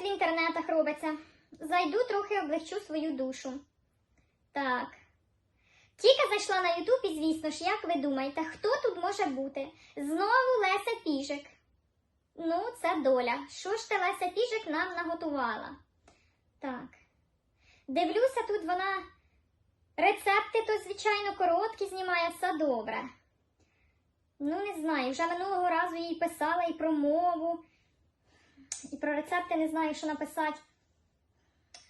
тут в інтернетах робиться? Зайду трохи облегчу свою душу. Так. Тільки зайшла на Ютуб і, звісно ж, як ви думаєте, хто тут може бути? Знову Леся Піжик. Ну, це доля. Що ж ти, Леся Піжик, нам наготувала? Так. Дивлюся, тут вона рецепти, то, звичайно, короткі знімає, все добре. Ну, не знаю, вже минулого разу їй писала і про мову, про рецепти не знаю, що написати.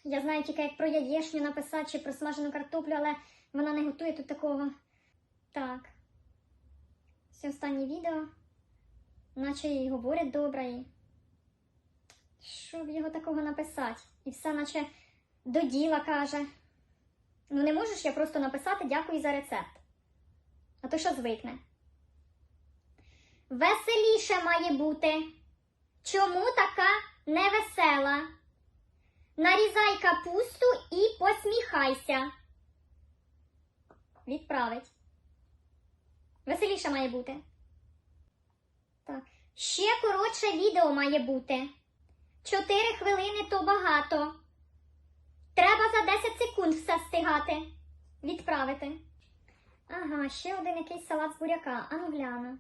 Я знаю тільки, як про яєшню написати чи про смажену картоплю, але вона не готує тут такого. Так. Це останнє відео. Наче їй говорять добре. І... Що його такого написати? І все наче до діла каже. Ну не можеш я просто написати дякую за рецепт. А то що звикне? Веселіше має бути. Чому така невесела? Нарізай капусту і посміхайся. Відправить. Веселіше має бути. Так. Ще коротше відео має бути. Чотири хвилини то багато. Треба за 10 секунд все встигати. Відправити. Ага, ще один якийсь салат з буряка. Ану гляну.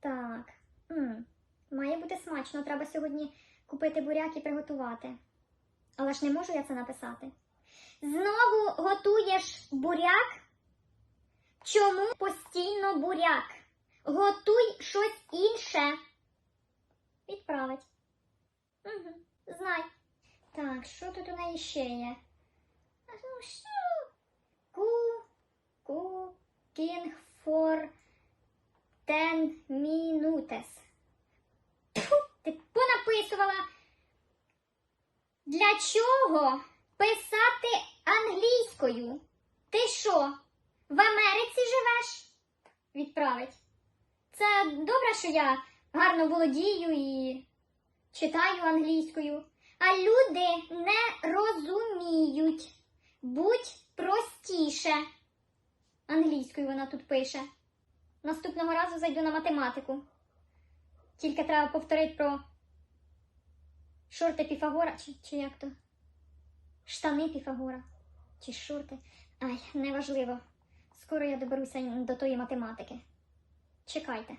Так. м Має бути смачно. Треба сьогодні купити буряк і приготувати. Але ж не можу я це написати. Знову готуєш буряк? Чому постійно буряк? Готуй щось інше. Відправить. Угу, знай. Так, що тут у неї ще є? Ну. Ку, cooking for 10 minutes. Понаписувала. Для чого писати англійською? Ти що, в Америці живеш? Відправить. Це добре, що я гарно володію і читаю англійською, а люди не розуміють. Будь простіше. Англійською вона тут пише. Наступного разу зайду на математику. Тільки треба повторити про шорти Піфагора, чи, чи як то? Штани Піфагора. Чи шорти. Ай, неважливо. Скоро я доберуся до тої математики. Чекайте.